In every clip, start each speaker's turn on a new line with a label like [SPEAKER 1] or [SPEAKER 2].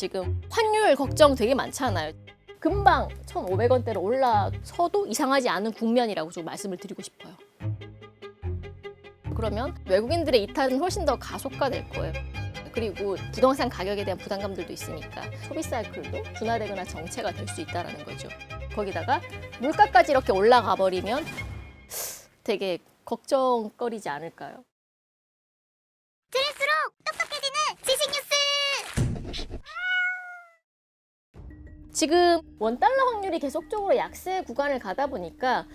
[SPEAKER 1] 지금 환율 걱정 되게 많잖아요. 금방 1,500원대로 올라서도 이상하지 않은 국면이라고 좀 말씀을 드리고 싶어요. 그러면 외국인들의 이탈은 훨씬 더 가속화될 거예요. 그리고 부동산 가격에 대한 부담감들도 있으니까 소비 사이클도 둔화되거나 정체가 될 수 있다라는 거죠. 거기다가 물가까지 이렇게 올라가 버리면 되게 걱정거리지 않을까요?
[SPEAKER 2] 지식 뉴스
[SPEAKER 1] 지금 원달러 확률이 계속적으로 약세 구간을 가다 보니까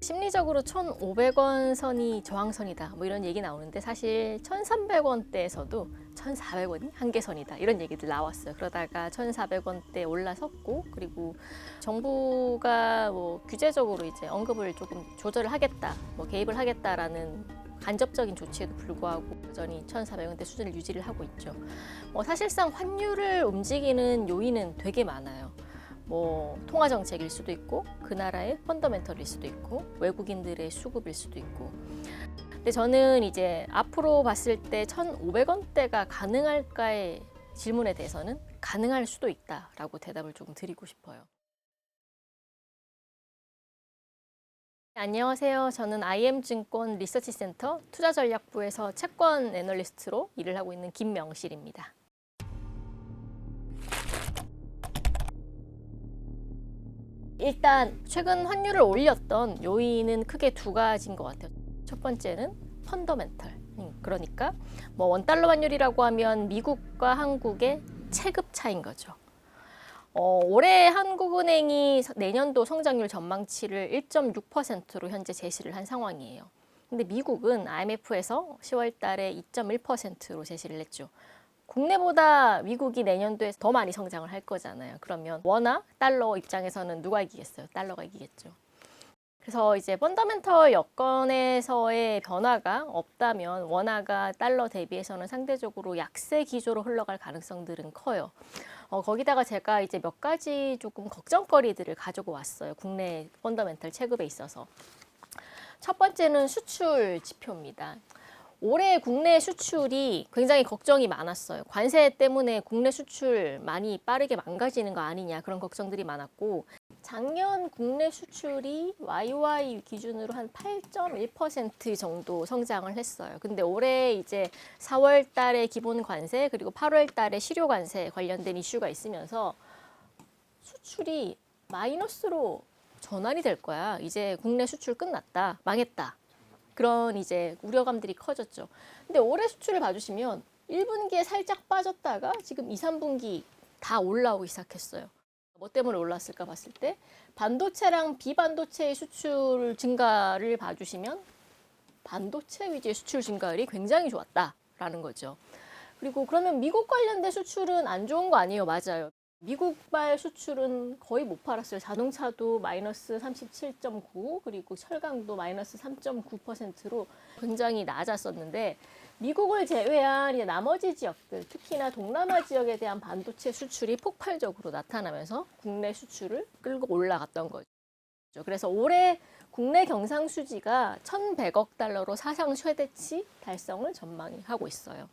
[SPEAKER 1] 심리적으로 1,500원 선이 저항선이다. 뭐 이런 얘기 나오는데 사실 1,300원대에서도 1,400원이 한계선이다. 이런 얘기들 나왔어요. 그러다가 1,400원대 올라섰고 그리고 정부가 뭐 규제적으로 이제 언급을 조금 조절을 하겠다. 뭐 개입을 하겠다라는 간접적인 조치에도 불구하고 여전히 1,400원대 수준을 유지를 하고 있죠. 뭐 사실상 환율을 움직이는 요인은 되게 많아요. 뭐 통화 정책일 수도 있고 그 나라의 펀더멘털일 수도 있고 외국인들의 수급일 수도 있고 근데 저는 이제 앞으로 봤을 때 1,500원대가 가능할까의 질문에 대해서는 가능할 수도 있다라고 대답을 조금 드리고 싶어요. 안녕하세요. 저는 IM증권 리서치센터 투자전략부에서 채권 애널리스트로 일을 하고 있는 김명실입니다. 일단 최근 환율을 올렸던 요인은 크게 두 가지인 것 같아요. 첫 번째는 펀더멘털. 음, 그러니까 뭐 원달러 환율이라고 하면 미국과 한국의 체급 차인 거죠. 어, 올해 한국은행이 서- 내년도 성장률 전망치를 1.6%로 현재 제시를 한 상황이에요. 근데 미국은 IMF에서 10월 달에 2.1%로 제시를 했죠. 국내보다 미국이 내년도에 더 많이 성장을 할 거잖아요. 그러면 원화, 달러 입장에서는 누가 이기겠어요? 달러가 이기겠죠. 그래서 이제 펀더멘털 여건에서의 변화가 없다면 원화가 달러 대비해서는 상대적으로 약세 기조로 흘러갈 가능성들은 커요. 어, 거기다가 제가 이제 몇 가지 조금 걱정거리들을 가지고 왔어요. 국내 펀더멘털 체급에 있어서. 첫 번째는 수출 지표입니다. 올해 국내 수출이 굉장히 걱정이 많았어요. 관세 때문에 국내 수출 많이 빠르게 망가지는 거 아니냐 그런 걱정들이 많았고 작년 국내 수출이 YY 기준으로 한 8.1% 정도 성장을 했어요. 근데 올해 이제 4월 달에 기본 관세 그리고 8월 달에 실효 관세 관련된 이슈가 있으면서 수출이 마이너스로 전환이 될 거야. 이제 국내 수출 끝났다. 망했다. 그런 이제 우려감들이 커졌죠. 근데 올해 수출을 봐주시면 1분기에 살짝 빠졌다가 지금 2, 3분기 다 올라오기 시작했어요. 뭐 때문에 올랐을까 봤을 때 반도체랑 비반도체의 수출 증가를 봐주시면 반도체 위주의 수출 증가율이 굉장히 좋았다라는 거죠. 그리고 그러면 미국 관련된 수출은 안 좋은 거 아니에요? 맞아요. 미국발 수출은 거의 못 팔았어요. 자동차도 마이너스 37.9 그리고 철강도 마이너스 3.9%로 굉장히 낮았었는데 미국을 제외한 나머지 지역들 특히나 동남아 지역에 대한 반도체 수출이 폭발적으로 나타나면서 국내 수출을 끌고 올라갔던 거죠. 그래서 올해 국내 경상 수지가 1,100억 달러로 사상 최대치 달성을 전망하고 있어요.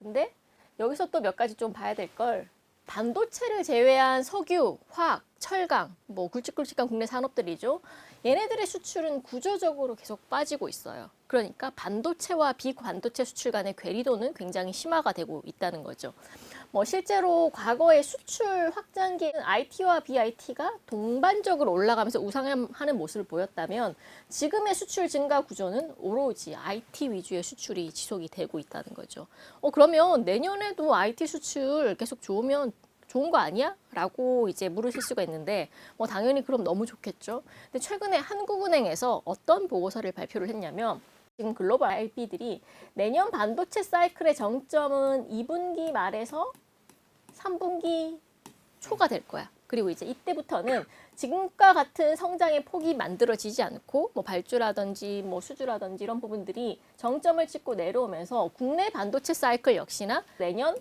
[SPEAKER 1] 근데 여기서 또 몇 가지 좀 봐야 될 걸 반도체를 제외한 석유, 화학, 철강, 뭐 굵직굵직한 국내 산업들이죠. 얘네들의 수출은 구조적으로 계속 빠지고 있어요. 그러니까 반도체와 비반도체 수출 간의 괴리도는 굉장히 심화가 되고 있다는 거죠. 뭐 실제로 과거의 수출 확장기는 IT와 BIT가 동반적으로 올라가면서 우상하는 모습을 보였다면 지금의 수출 증가 구조는 오로지 IT 위주의 수출이 지속이 되고 있다는 거죠. 어 그러면 내년에도 IT 수출 계속 좋으면 좋은 거 아니야? 라고 이제 물으실 수가 있는데 뭐 당연히 그럼 너무 좋겠죠. 근데 최근에 한국은행에서 어떤 보고서를 발표를 했냐면 지금 글로벌 IB들이 내년 반도체 사이클의 정점은 2분기 말에서 3분기 초가 될 거야. 그리고 이제 이때부터는 지금과 같은 성장의 폭이 만들어지지 않고 뭐 발주라든지 뭐 수주라든지 이런 부분들이 정점을 찍고 내려오면서 국내 반도체 사이클 역시나 내년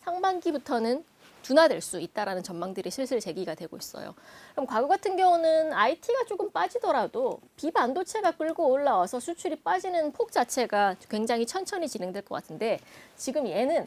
[SPEAKER 1] 상반기부터는 둔화될 수 있다라는 전망들이 슬슬 제기가 되고 있어요. 그럼 과거 같은 경우는 IT가 조금 빠지더라도 비반도체가 끌고 올라와서 수출이 빠지는 폭 자체가 굉장히 천천히 진행될 것 같은데 지금 얘는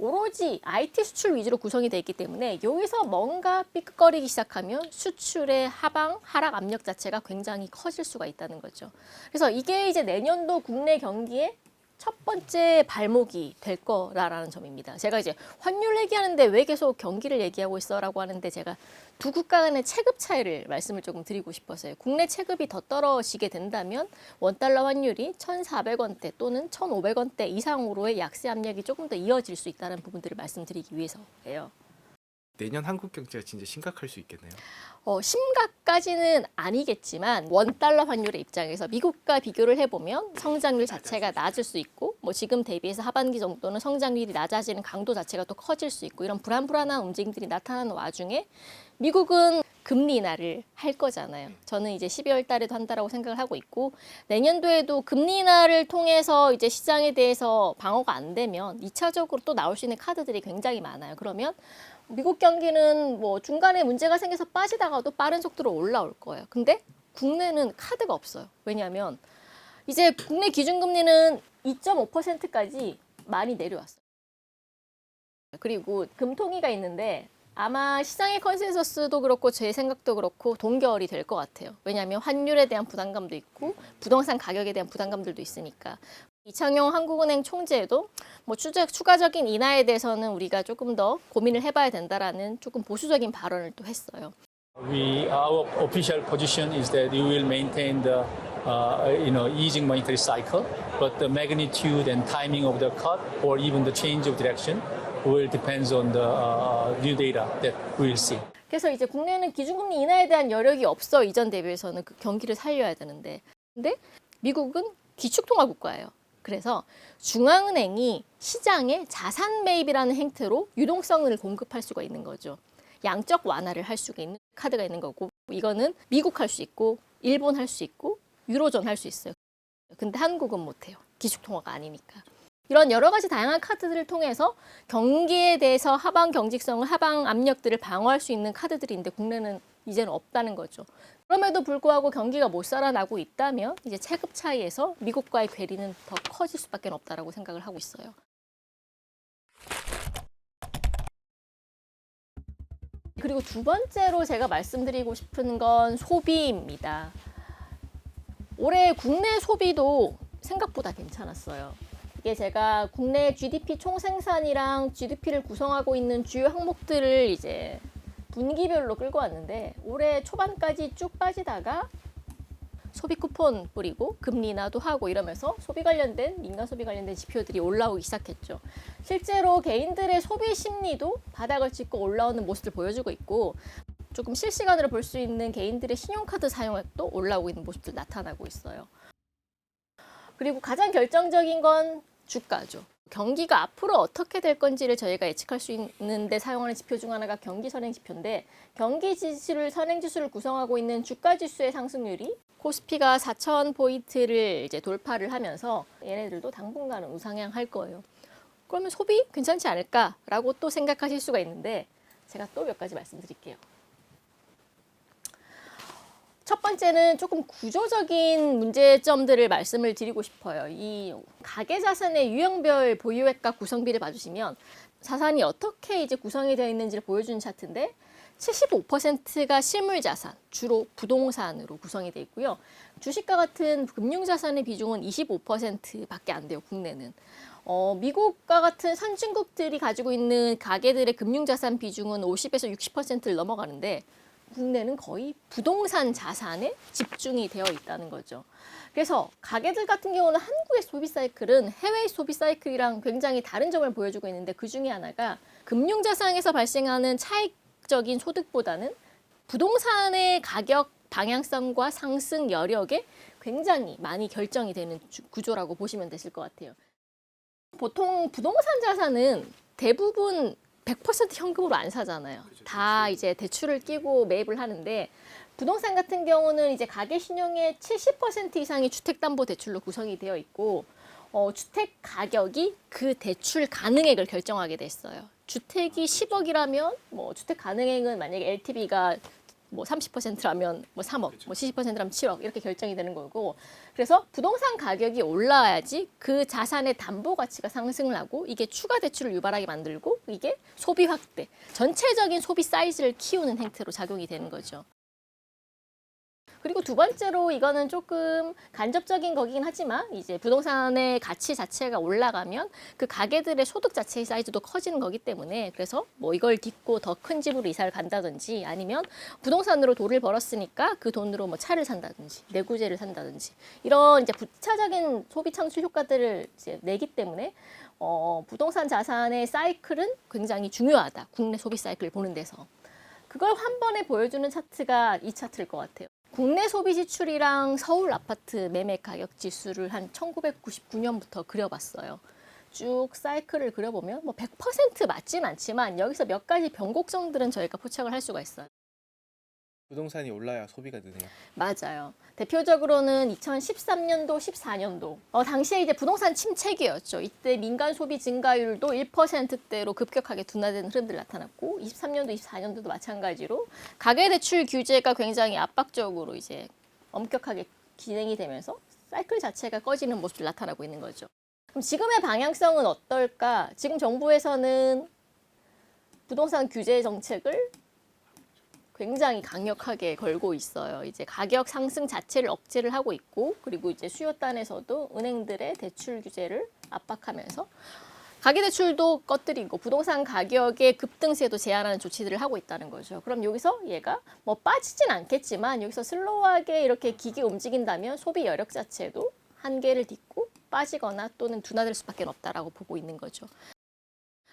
[SPEAKER 1] 오로지 IT 수출 위주로 구성이 돼 있기 때문에 여기서 뭔가 삐끗거리기 시작하면 수출의 하방 하락 압력 자체가 굉장히 커질 수가 있다는 거죠. 그래서 이게 이제 내년도 국내 경기에 첫 번째 발목이 될 거라는 점입니다. 제가 이제 환율 얘기하는데 왜 계속 경기를 얘기하고 있어라고 하는데 제가 두 국가 간의 체급 차이를 말씀을 조금 드리고 싶어서요. 국내 체급이 더 떨어지게 된다면 원달러 환율이 1,400원대 또는 1,500원대 이상으로의 약세 압력이 조금 더 이어질 수 있다는 부분들을 말씀드리기 위해서예요.
[SPEAKER 3] 내년 한국 경제가 진짜 심각할 수 있겠네요.
[SPEAKER 1] 어, 심각까지는 아니겠지만 원 달러 환율의 입장에서 미국과 비교를 해보면 성장률 자체가 낮을 수 있고 뭐 지금 대비해서 하반기 정도는 성장률이 낮아지는 강도 자체가 또 커질 수 있고 이런 불안불안한 움직임들이 나타나는 와중에 미국은 금리 인하를 할 거잖아요. 저는 이제 12월 달에도 한다라고 생각을 하고 있고 내년도에도 금리 인하를 통해서 이제 시장에 대해서 방어가 안 되면 2차적으로 또 나올 수 있는 카드들이 굉장히 많아요. 그러면 미국 경기는 뭐 중간에 문제가 생겨서 빠지다가도 빠른 속도로 올라올 거예요. 근데 국내는 카드가 없어요. 왜냐하면 이제 국내 기준금리는 2.5%까지 많이 내려왔어요. 그리고 금통위가 있는데 아마 시장의 컨센서스도 그렇고 제 생각도 그렇고 동결이 될 것 같아요. 왜냐하면 환율에 대한 부담감도 있고 부동산 가격에 대한 부담감들도 있으니까. 이창용 한국은행 총재도 뭐 추가, 추가적인 인하에 대해서는 우리가 조금 더 고민을 해봐야 된다라는 조금 보수적인 발언을 또 했어요.
[SPEAKER 4] We, our official position is that we will maintain the, uh, you know, easing monetary cycle, but the magnitude and timing of the cut or even the change of direction will depends on the uh, new data that we will see.
[SPEAKER 1] 그래서 이제 국내는 기준금리 인하에 대한 여력이 없어 이전 대비해서는 그 경기를 살려야 되는데 근데 미국은 기축통화 국가예요. 그래서 중앙은행이 시장에 자산 매입이라는 행태로 유동성을 공급할 수가 있는 거죠. 양적 완화를 할 수가 있는 카드가 있는 거고 이거는 미국 할 수 있고 일본 할 수 있고 유로존 할 수 있어요. 근데 한국은 못해요. 기축통화가 아니니까. 이런 여러 가지 다양한 카드들을 통해서 경기에 대해서 하방 경직성을 하방 압력들을 방어할 수 있는 카드들인데 국내는 이제는 없다는 거죠. 그럼에도 불구하고 경기가 못 살아나고 있다면 이제 체급 차이에서 미국과의 괴리는 더 커질 수밖에 없다라고 생각을 하고 있어요. 그리고 두 번째로 제가 말씀드리고 싶은 건 소비입니다. 올해 국내 소비도 생각보다 괜찮았어요. 이게 제가 국내 GDP 총생산이랑 GDP를 구성하고 있는 주요 항목들을 이제 분기별로 끌고 왔는데 올해 초반까지 쭉 빠지다가 소비 쿠폰 뿌리고 금리 인하도 하고 이러면서 소비 관련된 민간 소비 관련된 지표들이 올라오기 시작했죠. 실제로 개인들의 소비 심리도 바닥을 찍고 올라오는 모습을 보여주고 있고 조금 실시간으로 볼 수 있는 개인들의 신용카드 사용액도 올라오고 있는 모습들 나타나고 있어요. 그리고 가장 결정적인 건 주가죠. 경기가 앞으로 어떻게 될 건지를 저희가 예측할 수 있는데 사용하는 지표 중 하나가 경기 선행 지표인데 경기 지수를 선행 지수를 구성하고 있는 주가 지수의 상승률이 코스피가 4천 포인트를 이제 돌파를 하면서 얘네들도 당분간은 우상향 할 거예요. 그러면 소비 괜찮지 않을까라고 또 생각하실 수가 있는데 제가 또 몇 가지 말씀드릴게요. 첫 번째는 조금 구조적인 문제점들을 말씀을 드리고 싶어요. 이 가계 자산의 유형별 보유액과 구성비를 봐주시면 자산이 어떻게 이제 구성이 되어 있는지를 보여주는 차트인데 75%가 실물 자산, 주로 부동산으로 구성이 되어 있고요. 주식과 같은 금융 자산의 비중은 25%밖에 안 돼요. 국내는. 어, 미국과 같은 선진국들이 가지고 있는 가계들의 금융 자산 비중은 50에서 60%를 넘어가는데 국내는 거의 부동산 자산에 집중이 되어 있다는 거죠. 그래서 가게들 같은 경우는 한국의 소비 사이클은 해외 소비 사이클이랑 굉장히 다른 점을 보여주고 있는데 그 중에 하나가 금융 자산에서 발생하는 차익적인 소득보다는 부동산의 가격 방향성과 상승 여력에 굉장히 많이 결정이 되는 주- 구조라고 보시면 되실 것 같아요. 보통 부동산 자산은 대부분 100% 현금으로 안 사잖아요. 다 이제 대출을 끼고 매입을 하는데 부동산 같은 경우는 이제 가계 신용의 70% 이상이 주택담보대출로 구성이 되어 있고 어, 주택 가격이 그 대출 가능액을 결정하게 됐어요. 주택이 10억이라면 뭐 주택 가능액은 만약에 LTV가 뭐 30%라면 뭐 3억, 뭐 70%라면 7억 이렇게 결정이 되는 거고 그래서 부동산 가격이 올라야지 그 자산의 담보 가치가 상승을 하고 이게 추가 대출을 유발하게 만들고 이게 소비 확대, 전체적인 소비 사이즈를 키우는 행태로 작용이 되는 거죠. 그리고 두 번째로 이거는 조금 간접적인 거긴 하지만 이제 부동산의 가치 자체가 올라가면 그 가게들의 소득 자체의 사이즈도 커지는 거기 때문에 그래서 뭐 이걸 딛고 더 큰 집으로 이사를 간다든지 아니면 부동산으로 돈을 벌었으니까 그 돈으로 뭐 차를 산다든지 내구재를 산다든지 이런 이제 부차적인 소비 창출 효과들을 이제 내기 때문에 어, 부동산 자산의 사이클은 굉장히 중요하다. 국내 소비 사이클을 보는 데서. 그걸 한 번에 보여주는 차트가 이 차트일 것 같아요. 국내 소비 지출이랑 서울 아파트 매매 가격 지수를 한 1999년부터 그려봤어요. 쭉 사이클을 그려보면 뭐 100% 맞진 않지만 여기서 몇 가지 변곡점들은 저희가 포착을 할 수가 있어요.
[SPEAKER 3] 부동산이 올라야 소비가 느네요.
[SPEAKER 1] 맞아요. 대표적으로는 2013년도, 14년도. 어, 당시에 이제 부동산 침체기였죠. 이때 민간 소비 증가율도 1%대로 급격하게 둔화되는 흐름들 나타났고, 23년도, 24년도도 마찬가지로 가계대출 규제가 굉장히 압박적으로 이제 엄격하게 진행이 되면서 사이클 자체가 꺼지는 모습이 나타나고 있는 거죠. 그럼 지금의 방향성은 어떨까? 지금 정부에서는 부동산 규제 정책을 굉장히 강력하게 걸고 있어요. 이제 가격 상승 자체를 억제를 하고 있고, 그리고 이제 수요단에서도 은행들의 대출 규제를 압박하면서 가계대출도 꺼뜨리고 부동산 가격의 급등세도 제한하는 조치들을 하고 있다는 거죠. 그럼 여기서 얘가 뭐 빠지진 않겠지만 여기서 슬로우하게 이렇게 기기 움직인다면 소비 여력 자체도 한계를 딛고 빠지거나 또는 둔화될 수밖에 없다라고 보고 있는 거죠.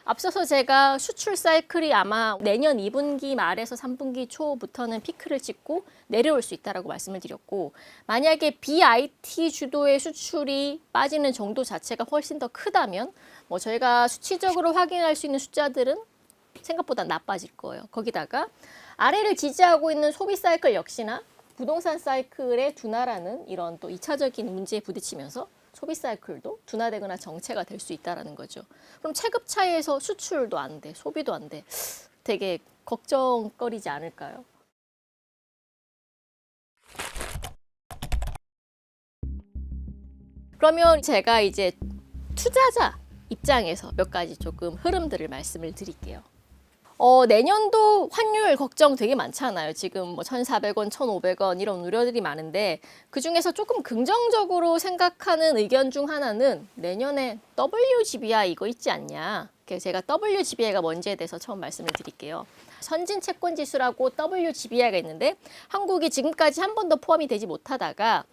[SPEAKER 1] 앞서서 제가 수출 사이클이 아마 내년 2분기 말에서 3분기 초부터는 피크를 찍고 내려올 수 있다라고 말씀을 드렸고 만약에 BIT 주도의 수출이 빠지는 정도 자체가 훨씬 더 크다면 뭐 저희가 수치적으로 확인할 수 있는 숫자들은 생각보다 나빠질 거예요. 거기다가 아래를 지지하고 있는 소비 사이클 역시나 부동산 사이클의 둔화라는 이런 또 2차적인 문제에 부딪히면서 소비 사이클도 둔화되거나 정체가 될 수 있다라는 거죠. 그럼 체급 차이에서 수출도 안 돼, 소비도 안 돼. 되게 걱정거리지 않을까요? 그러면 제가 이제 투자자 입장에서 몇 가지 조금 흐름들을 말씀을 드릴게요. 어, 내년도 환율 걱정 되게 많잖아요. 지금 뭐 1,400원, 1,500원 이런 우려들이 많은데 그 중에서 조금 긍정적으로 생각하는 의견 중 하나는 내년에 WGBI 이거 있지 않냐. 그래서 제가 WGBI가 뭔지에 대해서 처음 말씀을 드릴게요. 선진 채권 지수라고 WGBI가 있는데 한국이 지금까지 한 번도 포함이 되지 못하다가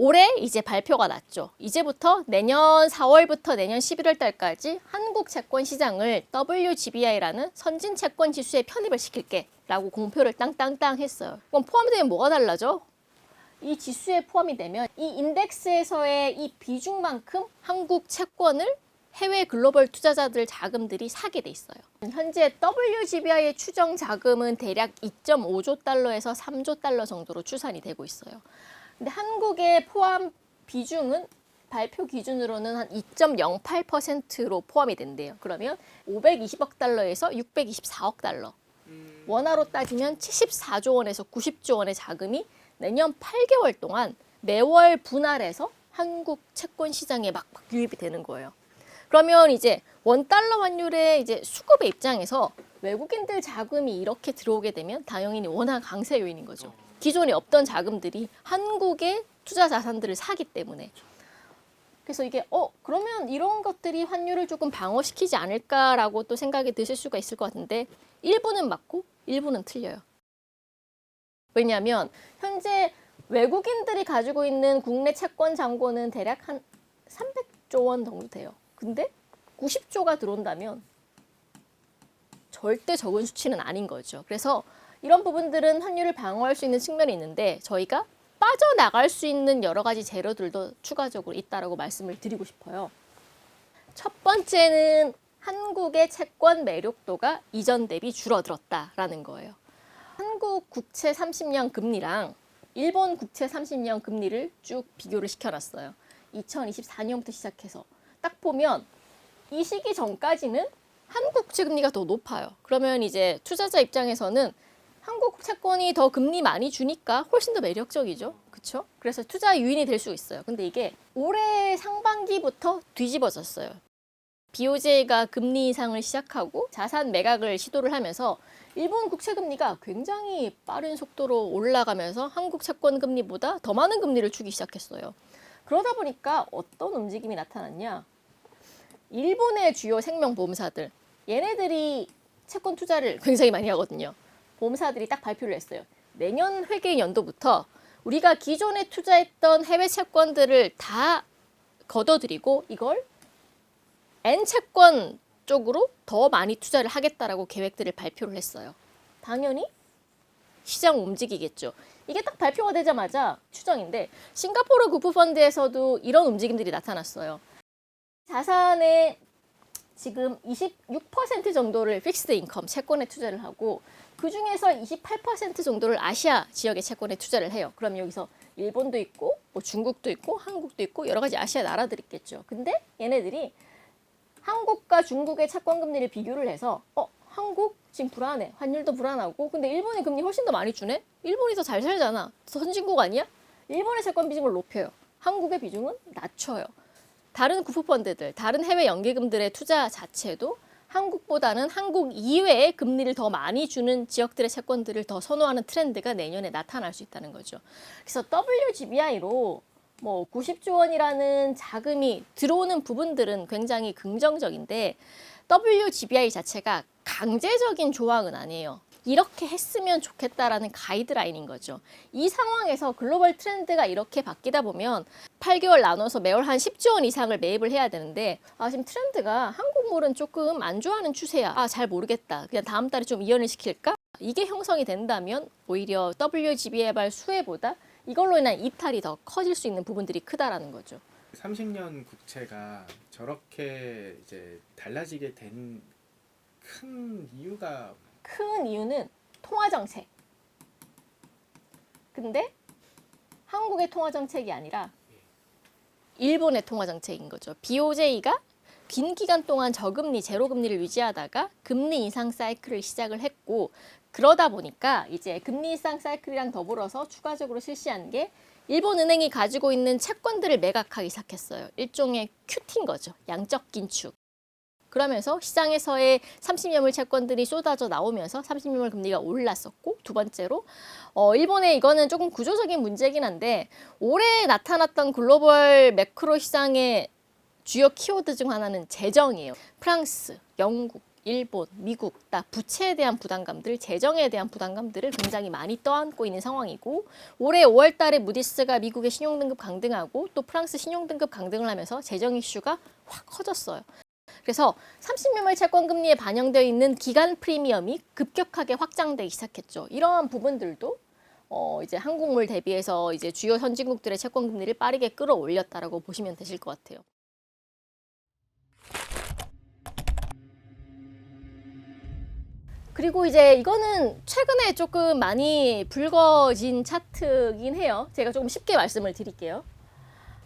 [SPEAKER 1] 올해 이제 발표가 났죠. 이제부터 내년 4월부터 내년 11월 달까지 한국 채권 시장을 WGBI라는 선진 채권 지수에 편입을 시킬게 라고 공표를 땅땅땅 했어요. 그럼 포함되면 뭐가 달라져? 이 지수에 포함이 되면 이 인덱스에서의 이 비중만큼 한국 채권을 해외 글로벌 투자자들 자금들이 사게 돼 있어요. 현재 WGBI의 추정 자금은 대략 2.5조 달러에서 3조 달러 정도로 추산이 되고 있어요. 근데 한국의 포함 비중은 발표 기준으로는 한 2.08%로 포함이 된대요. 그러면 520억 달러에서 624억 달러. 원화로 따지면 74조 원에서 90조 원의 자금이 내년 8개월 동안 매월 분할해서 한국 채권 시장에 막, 막 유입이 되는 거예요. 그러면 이제 원 달러 환율의 이제 수급의 입장에서 외국인들 자금이 이렇게 들어오게 되면 당연히 원화 강세 요인인 거죠. 기존에 없던 자금들이 한국의 투자 자산들을 사기 때문에. 그래서 이게 어 그러면 이런 것들이 환율을 조금 방어시키지 않을까라고 또 생각이 드실 수가 있을 것 같은데 일부는 맞고 일부는 틀려요. 왜냐하면 현재 외국인들이 가지고 있는 국내 채권 잔고는 대략 한 300조 원 정도 돼요. 근데 90조가 들어온다면 절대 적은 수치는 아닌 거죠. 그래서 이런 부분들은 환율을 방어할 수 있는 측면이 있는데 저희가 빠져나갈 수 있는 여러 가지 재료들도 추가적으로 있다라고 말씀을 드리고 싶어요. 첫 번째는 한국의 채권 매력도가 이전 대비 줄어들었다라는 거예요. 한국 국채 30년 금리랑 일본 국채 30년 금리를 쭉 비교를 시켜놨어요. 2024년부터 시작해서 딱 보면 이 시기 전까지는 한국 국채 금리가 더 높아요. 그러면 이제 투자자 입장에서는 한국 채권이 더 금리 많이 주니까 훨씬 더 매력적이죠. 그렇죠? 그래서 투자 유인이 될 수 있어요. 근데 이게 올해 상반기부터 뒤집어졌어요. BOJ가 금리 인상을 시작하고 자산 매각을 시도를 하면서 일본 국채 금리가 굉장히 빠른 속도로 올라가면서 한국 채권 금리보다 더 많은 금리를 주기 시작했어요. 그러다 보니까 어떤 움직임이 나타났냐? 일본의 주요 생명보험사들 얘네들이 채권 투자를 굉장히 많이 하거든요. 보험사들이 딱 발표를 했어요. 내년 회계 연도부터 우리가 기존에 투자했던 해외 채권들을 다 걷어들이고 이걸 N 채권 쪽으로 더 많이 투자를 하겠다라고 계획들을 발표를 했어요. 당연히 시장 움직이겠죠. 이게 딱 발표가 되자마자 추정인데 싱가포르 구프펀드에서도 이런 움직임들이 나타났어요. 자산의 지금 26% 정도를 픽스드 인컴 채권에 투자를 하고 그 중에서 28% 정도를 아시아 지역의 채권에 투자를 해요. 그럼 여기서 일본도 있고 뭐 중국도 있고 한국도 있고 여러 가지 아시아 나라들이 있겠죠. 근데 얘네들이 한국과 중국의 채권 금리를 비교를 해서 어 한국 지금 불안해. 환율도 불안하고. 근데 일본이 금리 훨씬 더 많이 주네? 일본이 더 잘 살잖아. 선진국 아니야? 일본의 채권 비중을 높여요. 한국의 비중은 낮춰요. 다른 구프펀드들 다른 해외 연계금들의 투자 자체도 한국보다는 한국 이외에 금리를 더 많이 주는 지역들의 채권들을 더 선호하는 트렌드가 내년에 나타날 수 있다는 거죠. 그래서 WGBI로 뭐 90조 원이라는 자금이 들어오는 부분들은 굉장히 긍정적인데 WGBI 자체가 강제적인 조항은 아니에요. 이렇게 했으면 좋겠다라는 가이드라인인 거죠. 이 상황에서 글로벌 트렌드가 이렇게 바뀌다 보면 8개월 나눠서 매월 한 10조 원 이상을 매입을 해야 되는데 아 지금 트렌드가 한국물은 조금 안 좋아하는 추세야. 아 잘 모르겠다. 그냥 다음 달에 좀 이연을 시킬까? 이게 형성이 된다면 오히려 WGB의 발 수혜보다 이걸로 인한 이탈이 더 커질 수 있는 부분들이 크다라는 거죠.
[SPEAKER 3] 30년 국채가 저렇게 이제 달라지게 된 큰 이유가
[SPEAKER 1] 큰 이유는 통화 정책. 근데 한국의 통화 정책이 아니라 일본의 통화 정책인 거죠. BOJ가 긴 기간 동안 저금리, 제로금리를 유지하다가 금리 인상 사이클을 시작을 했고 그러다 보니까 이제 금리 인상 사이클이랑 더불어서 추가적으로 실시한 게 일본 은행이 가지고 있는 채권들을 매각하기 시작했어요. 일종의 큐티인 거죠. 양적 긴축. 그러면서 시장에서의 30년물 채권들이 쏟아져 나오면서 30년물 금리가 올랐었고 두 번째로 어, 일본의 이거는 조금 구조적인 문제긴 한데 올해 나타났던 글로벌 매크로 시장의 주요 키워드 중 하나는 재정이에요. 프랑스, 영국, 일본, 미국 다 부채에 대한 부담감들, 재정에 대한 부담감들을 굉장히 많이 떠안고 있는 상황이고 올해 5월 달에 무디스가 미국의 신용 등급 강등하고 또 프랑스 신용 등급 강등을 하면서 재정 이슈가 확 커졌어요. 그래서 30년물 채권 금리에 반영되어 있는 기간 프리미엄이 급격하게 확장되기 시작했죠. 이러한 부분들도 어 이제 한국물 대비해서 이제 주요 선진국들의 채권 금리를 빠르게 끌어올렸다라고 보시면 되실 것 같아요. 그리고 이제 이거는 최근에 조금 많이 불거진 차트긴 해요. 제가 조금 쉽게 말씀을 드릴게요.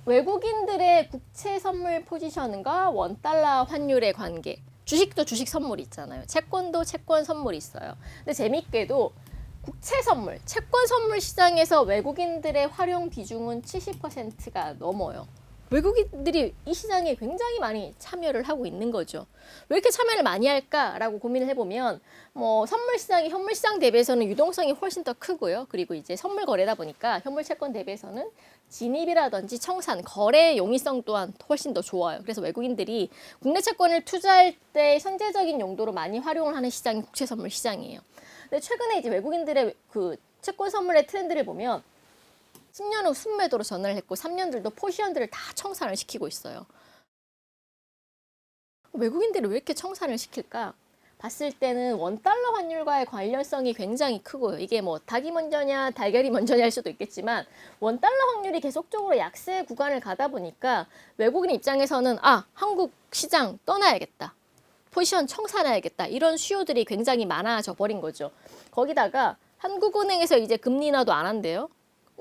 [SPEAKER 1] 외국인들의 국채 선물 포지션과 원달러 환율의 관계. 주식도 주식 선물 있잖아요. 채권도 채권 선물이 있어요. 근데 재밌게도 국채 선물, 채권 선물 시장에서 외국인들의 활용 비중은 70%가 넘어요. 외국인들이 이 시장에 굉장히 많이 참여를 하고 있는 거죠. 왜 이렇게 참여를 많이 할까라고 고민을 해보면 뭐 선물 시장이 현물 시장 대비해서는 유동성이 훨씬 더 크고요. 그리고 이제 선물 거래다 보니까 현물 채권 대비해서는 진입이라든지 청산, 거래 용이성 또한 훨씬 더 좋아요. 그래서 외국인들이 국내 채권을 투자할 때 현재적인 용도로 많이 활용을 하는 시장이 국채 선물 시장이에요. 근데 최근에 이제 외국인들의 그 채권 선물의 트렌드를 보면 10년 후 순매도로 전환을 했고 3년들도 포지션들을 다 청산을 시키고 있어요. 외국인들이 왜 이렇게 청산을 시킬까? 봤을 때는 원달러 환율과의 관련성이 굉장히 크고요. 이게 뭐 닭이 먼저냐 달걀이 먼저냐 할 수도 있겠지만 원달러 확률이 계속적으로 약세 구간을 가다 보니까 외국인 입장에서는 아 한국 시장 떠나야겠다. 포지션 청산해야겠다. 이런 수요들이 굉장히 많아져 버린 거죠. 거기다가 한국은행에서 이제 금리 인하도 안 한대요.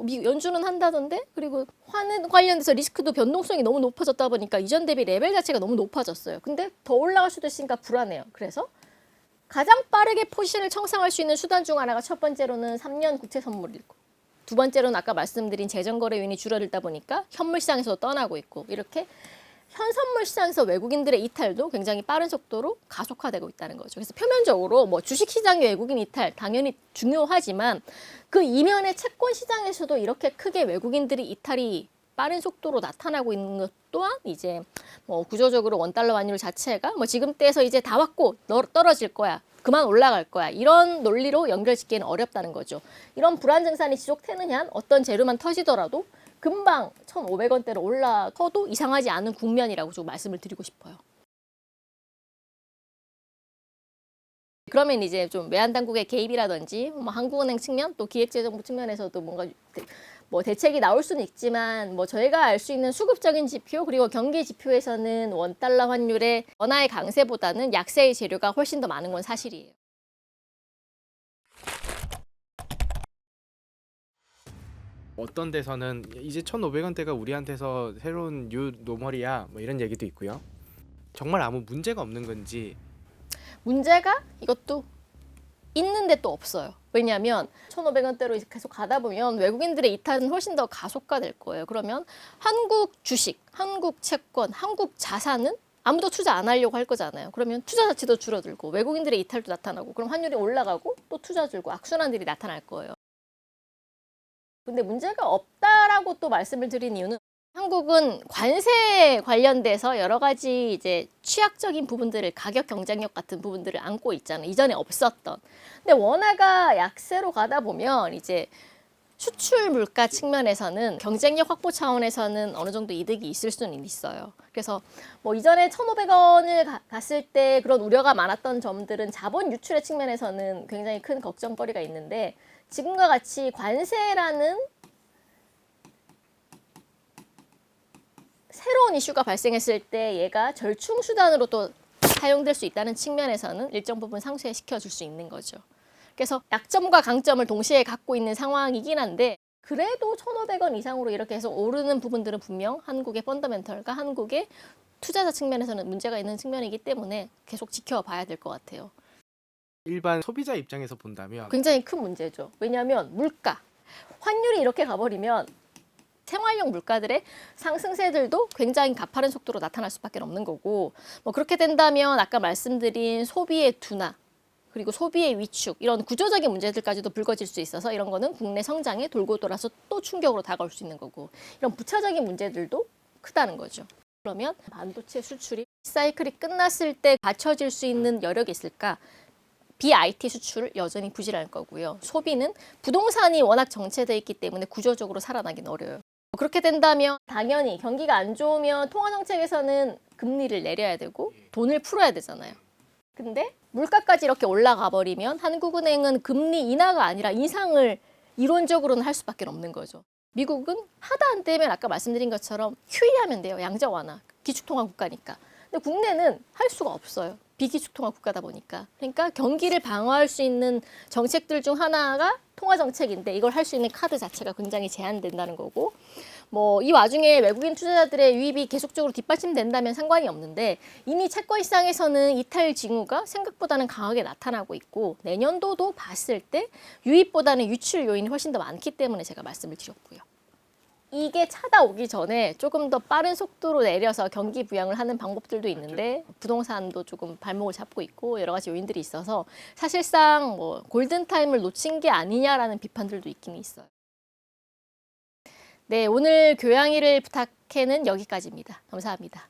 [SPEAKER 1] 미 연준은 한다던데 그리고 환은 관련돼서 리스크도 변동성이 너무 높아졌다 보니까 이전 대비 레벨 자체가 너무 높아졌어요. 근데 더 올라갈 수도 있으니까 불안해요. 그래서 가장 빠르게 포지션을 청산할 수 있는 수단 중 하나가 첫 번째로는 3년 국채 선물이고 두 번째로는 아까 말씀드린 재정거래 요인이 줄어들다 보니까 현물 시장에서 떠나고 있고 이렇게 현선물 시장에서 외국인들의 이탈도 굉장히 빠른 속도로 가속화되고 있다는 거죠. 그래서 표면적으로 뭐 주식 시장의 외국인 이탈 당연히 중요하지만 그 이면의 채권 시장에서도 이렇게 크게 외국인들이 이탈이 빠른 속도로 나타나고 있는 것 또한 이제 뭐 구조적으로 원달러 환율 자체가 뭐 지금 때에서 이제 다 왔고 너- 떨어질 거야. 그만 올라갈 거야. 이런 논리로 연결짓기는 어렵다는 거죠. 이런 불안 증산이 지속되는 한 어떤 재료만 터지더라도 금방 1,500원대로 올라서도 이상하지 않은 국면이라고 좀 말씀을 드리고 싶어요. 그러면 이제 좀 외환 당국의 개입이라든지 뭐 한국은행 측면 또 기획재정부 측면에서도 뭔가 대- 뭐 대책이 나올 수는 있지만 뭐 저희가 알 수 있는 수급적인 지표 그리고 경기 지표에서는 원 달러 환율의 원화의 강세보다는 약세의 재료가 훨씬 더 많은 건 사실이에요.
[SPEAKER 3] 어떤 데서는 이제 1,500원대가 우리한테서 새로운 뉴 노멀이야 뭐 이런 얘기도 있고요. 정말 아무 문제가 없는 건지
[SPEAKER 1] 문제가 이것도 있는데 또 없어요. 왜냐하면 1,500원대로 계속 가다 보면 외국인들의 이탈은 훨씬 더 가속화될 거예요. 그러면 한국 주식, 한국 채권, 한국 자산은 아무도 투자 안 하려고 할 거잖아요. 그러면 투자 자체도 줄어들고 외국인들의 이탈도 나타나고 그럼 환율이 올라가고 또 투자 줄고 악순환들이 나타날 거예요. 근데 문제가 없다라고 또 말씀을 드린 이유는 한국은 관세 관련돼서 여러 가지 이제 취약적인 부분들을 가격 경쟁력 같은 부분들을 안고 있잖아요. 이전에 없었던. 근데 원화가 약세로 가다 보면 이제 수출 물가 측면에서는 경쟁력 확보 차원에서는 어느 정도 이득이 있을 수는 있어요. 그래서 뭐 이전에 1,500원을 갔을 때 그런 우려가 많았던 점들은 자본 유출의 측면에서는 굉장히 큰 걱정거리가 있는데 지금과 같이 관세라는 새로운 이슈가 발생했을 때 얘가 절충 수단으로 또 사용될 수 있다는 측면에서는 일정 부분 상쇄 시켜 줄 수 있는 거죠. 그래서 약점과 강점을 동시에 갖고 있는 상황이긴 한데 그래도 1,500원 이상으로 이렇게 해서 오르는 부분들은 분명 한국의 펀더멘털과 한국의 투자자 측면에서는 문제가 있는 측면이기 때문에 계속 지켜봐야 될 것 같아요.
[SPEAKER 3] 일반 소비자 입장에서 본다면
[SPEAKER 1] 굉장히 큰 문제죠. 왜냐하면 물가, 환율이 이렇게 가버리면 생활용 물가들의 상승세들도 굉장히 가파른 속도로 나타날 수밖에 없는 거고 뭐 그렇게 된다면 아까 말씀드린 소비의 둔화 그리고 소비의 위축 이런 구조적인 문제들까지도 불거질 수 있어서 이런 거는 국내 성장에 돌고 돌아서 또 충격으로 다가올 수 있는 거고 이런 부차적인 문제들도 크다는 거죠. 그러면 반도체 수출이 사이클이 끝났을 때 받쳐질 수 있는 여력이 있을까? BIT 수출 여전히 부실할 거고요. 소비는 부동산이 워낙 정체돼 있기 때문에 구조적으로 살아나긴 어려워요. 그렇게 된다면 당연히 경기가 안 좋으면 통화 정책에서는 금리를 내려야 되고 돈을 풀어야 되잖아요. 근데 물가까지 이렇게 올라가 버리면 한국은행은 금리 인하가 아니라 인상을 이론적으로는 할 수밖에 없는 거죠. 미국은 하다 안 되면 아까 말씀드린 것처럼 QE하면 돼요. 양적 완화. 기축통화 국가니까. 근데 국내는 할 수가 없어요. 비기축통화 국가다 보니까. 그러니까 경기를 방어할 수 있는 정책들 중 하나가 통화 정책인데 이걸 할 수 있는 카드 자체가 굉장히 제한된다는 거고 뭐 이 와중에 외국인 투자자들의 유입이 계속적으로 뒷받침된다면 상관이 없는데 이미 채권 시장에서는 이탈 징후가 생각보다는 강하게 나타나고 있고 내년도도 봤을 때 유입보다는 유출 요인이 훨씬 더 많기 때문에 제가 말씀을 드렸고요. 이게 차다 오기 전에 조금 더 빠른 속도로 내려서 경기 부양을 하는 방법들도 있는데 부동산도 조금 발목을 잡고 있고 여러 가지 요인들이 있어서 사실상 뭐 골든 타임을 놓친 게 아니냐라는 비판들도 있긴 있어요. 네, 오늘 교양이를 부탁해는 여기까지입니다. 감사합니다.